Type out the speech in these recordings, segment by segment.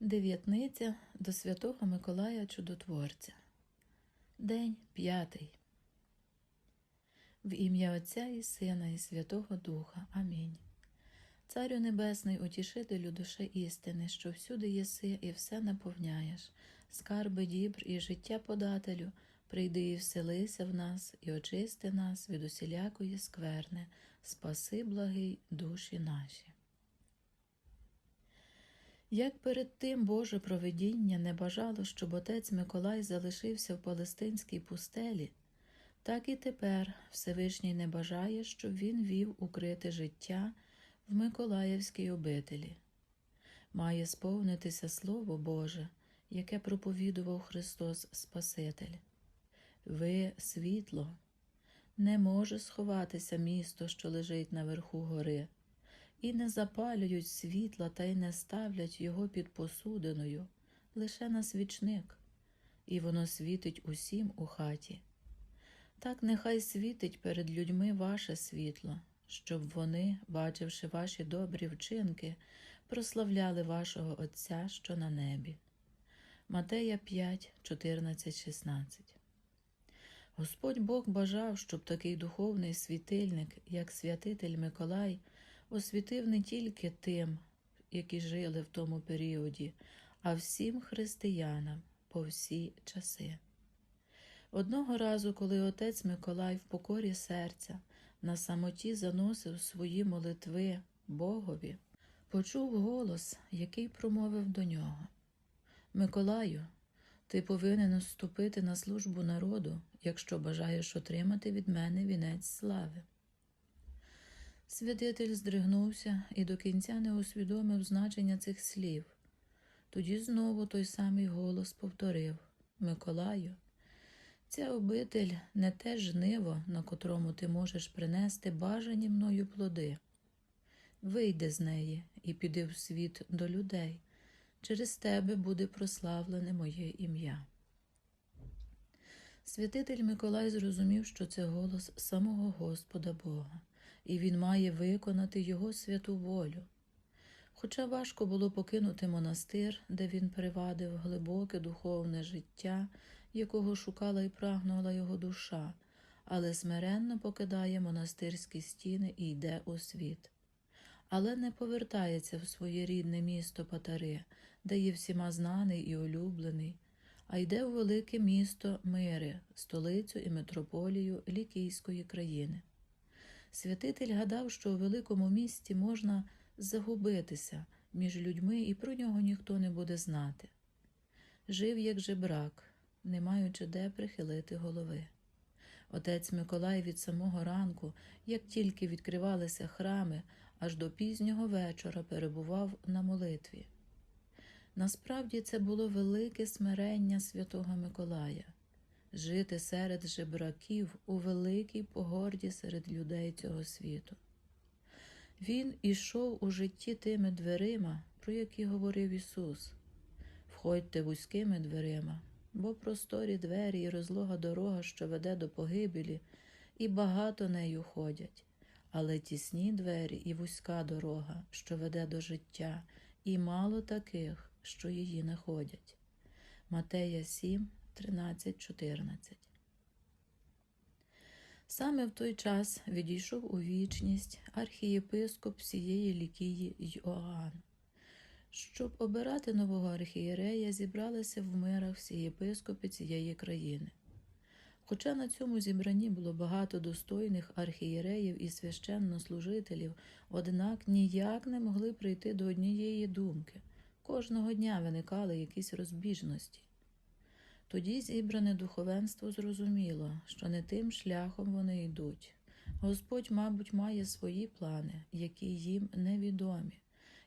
Дев'ятниця до Святого Миколая Чудотворця. День п'ятий. В ім'я Отця і Сина, і Святого Духа. Амінь. Царю Небесний, утішителю душі істини, що всюди єси і все наповняєш, скарби дібр і життя подателю, прийди і вселися в нас, і очисти нас від усілякої скверни, спаси благий душі наші. Як перед тим Боже провидіння не бажало, щоб отець Миколай залишився в палестинській пустелі, так і тепер Всевишній не бажає, щоб він вів укрите життя в Миколаївській обителі. Має сповнитися Слово Боже, яке проповідував Христос Спаситель. Ви світло, не може сховатися місто, що лежить наверху гори і не запалюють світла та й не ставлять його під посудиною, лише на свічник, і воно світить усім у хаті. Так нехай світить перед людьми ваше світло, щоб вони, бачивши ваші добрі вчинки, прославляли вашого Отця, що на небі. Матея 5, 14, 16 Господь Бог бажав, щоб такий духовний світильник, як святитель Миколай, освітив не тільки тим, які жили в тому періоді, а всім християнам по всі часи. Одного разу, коли отець Миколай в покорі серця на самоті заносив свої молитви Богові, почув голос, який промовив до нього Миколаю, ти повинен вступити на службу народу, якщо бажаєш отримати від мене вінець слави. Святитель здригнувся і до кінця не усвідомив значення цих слів. Тоді знову той самий голос повторив Миколаю, ця обитель не те жниво, на котрому ти можеш принести бажані мною плоди. Вийди з неї і піди в світ до людей. Через тебе буде прославлене моє ім'я. Святитель Миколай зрозумів, що це голос самого Господа Бога і він має виконати його святу волю. Хоча важко було покинути монастир, де він привадив глибоке духовне життя, якого шукала і прагнула його душа, але смиренно покидає монастирські стіни і йде у світ. Але не повертається в своє рідне місто Патари, де є всіма знаний і улюблений, а йде в велике місто Мири, столицю і метрополію Лікійської країни. Святитель гадав, що у великому місті можна загубитися між людьми, і про нього ніхто не буде знати. Жив як жебрак, не маючи де прихилити голови. Отець Миколай від самого ранку, як тільки відкривалися храми, аж до пізнього вечора перебував на молитві. Насправді це було велике смирення святого Миколая жити серед жебраків у великій погорді серед людей цього світу. Він ішов у житті тими дверима, про які говорив Ісус. Входьте вузькими дверима, бо просторі двері і розлога дорога, що веде до погибелі, і багато нею ходять, але тісні двері і вузька дорога, що веде до життя, і мало таких, що її находять. Матея 7, 13-14. Саме в той час відійшов у вічність архієпископ всієї лікії Йоанн. Щоб обирати нового архієрея, зібралися в мирах всі єпископи цієї країни. Хоча на цьому зібранні було багато достойних архієреїв і священнослужителів, однак ніяк не могли прийти до однієї думки. Кожного дня виникали якісь розбіжності. Тоді зібране духовенство зрозуміло, що не тим шляхом вони йдуть. Господь, мабуть, має свої плани, які їм невідомі,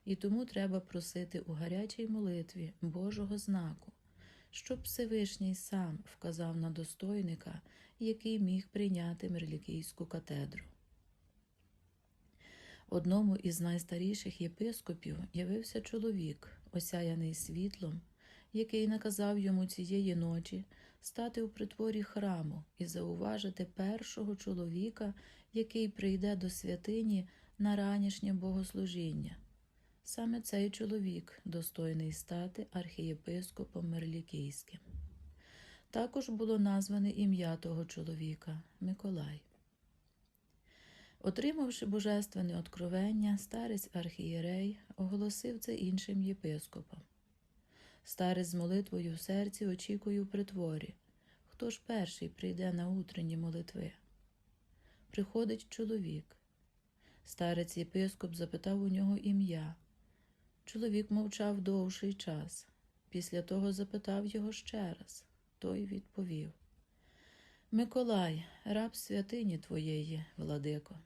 і тому треба просити у гарячій молитві Божого знаку, щоб Всевишній сам вказав на достойника, який міг прийняти Мерлікійську катедру. Одному із найстаріших єпископів явився чоловік, осяяний світлом який наказав йому цієї ночі стати у притворі храму і зауважити першого чоловіка, який прийде до святині на ранішнє богослужіння. Саме цей чоловік достойний стати архієпископом Мерлікійським. Також було назване ім'я того чоловіка Миколай. Отримавши божественне откровення, старець архієрей оголосив це іншим єпископам. Старець з молитвою в серці очікує в притворі. Хто ж перший прийде на утренні молитви? Приходить чоловік. Старець єпископ запитав у нього ім'я. Чоловік мовчав довший час. Після того запитав його ще раз. Той відповів Миколай, раб святині твоєї, владико.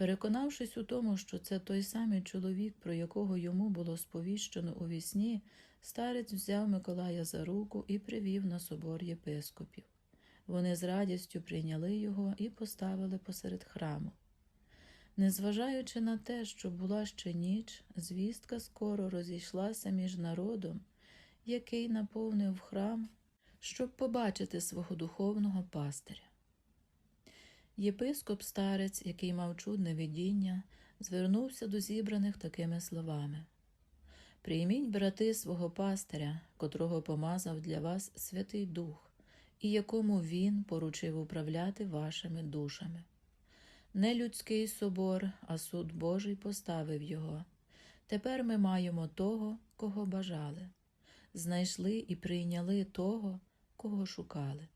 Переконавшись у тому, що це той самий чоловік, про якого йому було сповіщено у вісні, старець взяв Миколая за руку і привів на собор єпископів. Вони з радістю прийняли його і поставили посеред храму. Незважаючи на те, що була ще ніч, звістка скоро розійшлася між народом, який наповнив храм, щоб побачити свого духовного пастиря. Єпископ старець, який мав чудне видіння, звернувся до зібраних такими словами Прийміть, брати, свого пастиря, котрого помазав для вас Святий Дух, і якому він поручив управляти вашими душами. Не людський собор, а суд Божий поставив його. Тепер ми маємо того, кого бажали. Знайшли і прийняли того, кого шукали.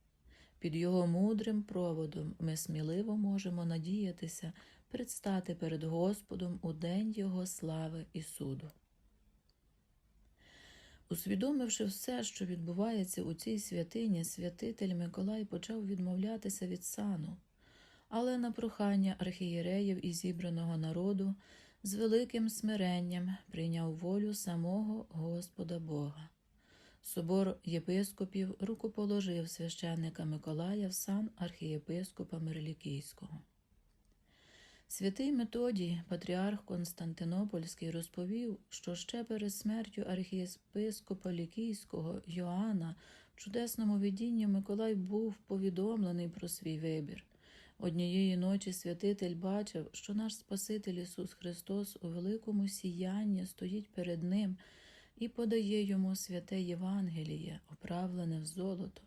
Під його мудрим проводом ми сміливо можемо надіятися предстати перед Господом у день Його слави і суду. Усвідомивши все, що відбувається у цій святині, святитель Миколай почав відмовлятися від сану, але на прохання архієреїв і зібраного народу з великим смиренням прийняв волю самого Господа Бога. Собор єпископів рукоположив священника Миколая в сан архієпископа Мерлікійського. Святий Методій, патріарх Константинопольський, розповів, що ще перед смертю архієпископа Лікійського Йоанна в чудесному видінні Миколай був повідомлений про свій вибір. Однієї ночі святитель бачив, що наш Спаситель Ісус Христос у великому сіянні стоїть перед Ним і подає йому святе Євангеліє, оправлене в золото,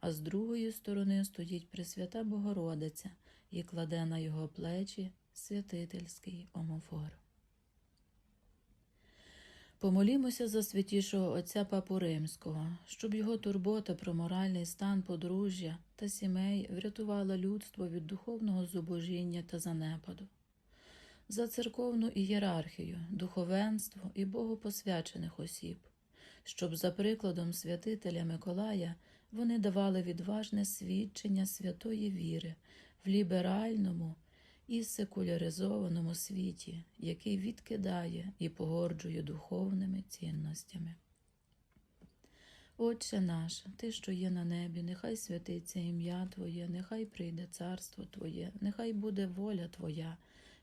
а з другої сторони стоїть Пресвята Богородиця і кладе на його плечі святительський омофор. Помолімося за святішого Отця Папу Римського, щоб його турбота про моральний стан подружжя та сімей врятувала людство від духовного зубожіння та занепаду за церковну ієрархію, духовенство і богопосвячених осіб, щоб, за прикладом святителя Миколая, вони давали відважне свідчення святої віри в ліберальному і секуляризованому світі, який відкидає і погорджує духовними цінностями. Отче наш, Ти, що є на небі, нехай святиться ім'я Твоє, нехай прийде царство Твоє, нехай буде воля Твоя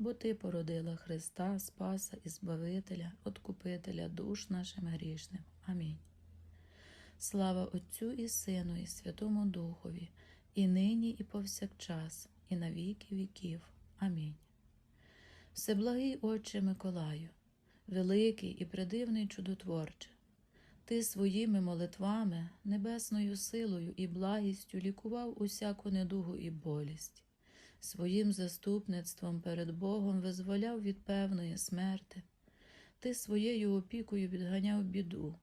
бо Ти породила Христа, Спаса і Збавителя, Откупителя душ нашим грішним. Амінь. Слава Отцю і Сину, і Святому Духові, і нині, і повсякчас, і на віки віків. Амінь. Всеблагий Отче Миколаю, великий і придивний чудотворче, Ти своїми молитвами, небесною силою і благістю лікував усяку недугу і болість своїм заступництвом перед Богом визволяв від певної смерти, ти своєю опікою відганяв біду.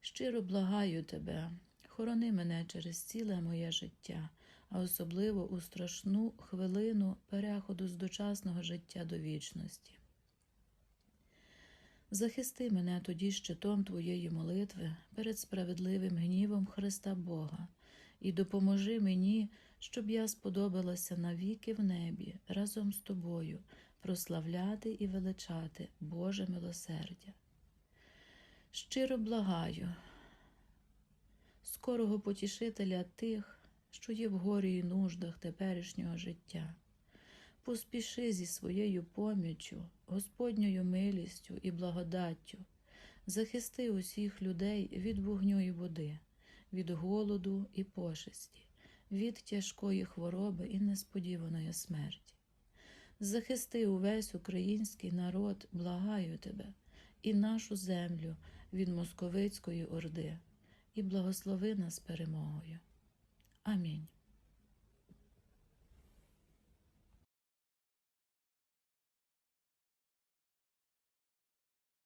Щиро благаю тебе, хорони мене через ціле моє життя, а особливо у страшну хвилину переходу з дочасного життя до вічності. Захисти мене тоді щитом Твоєї молитви перед справедливим гнівом Христа Бога і допоможи мені щоб я сподобалася навіки в небі разом з тобою прославляти і величати Боже милосердя. Щиро благаю, скорого потішителя тих, що є в горі і нуждах теперішнього життя. Поспіши зі своєю поміччю, Господньою милістю і благодаттю, захисти усіх людей від вогню і води, від голоду і пошесті, від тяжкої хвороби і несподіваної смерті. Захисти увесь український народ, благаю тебе, і нашу землю від московицької орди, і благослови нас перемогою. Амінь.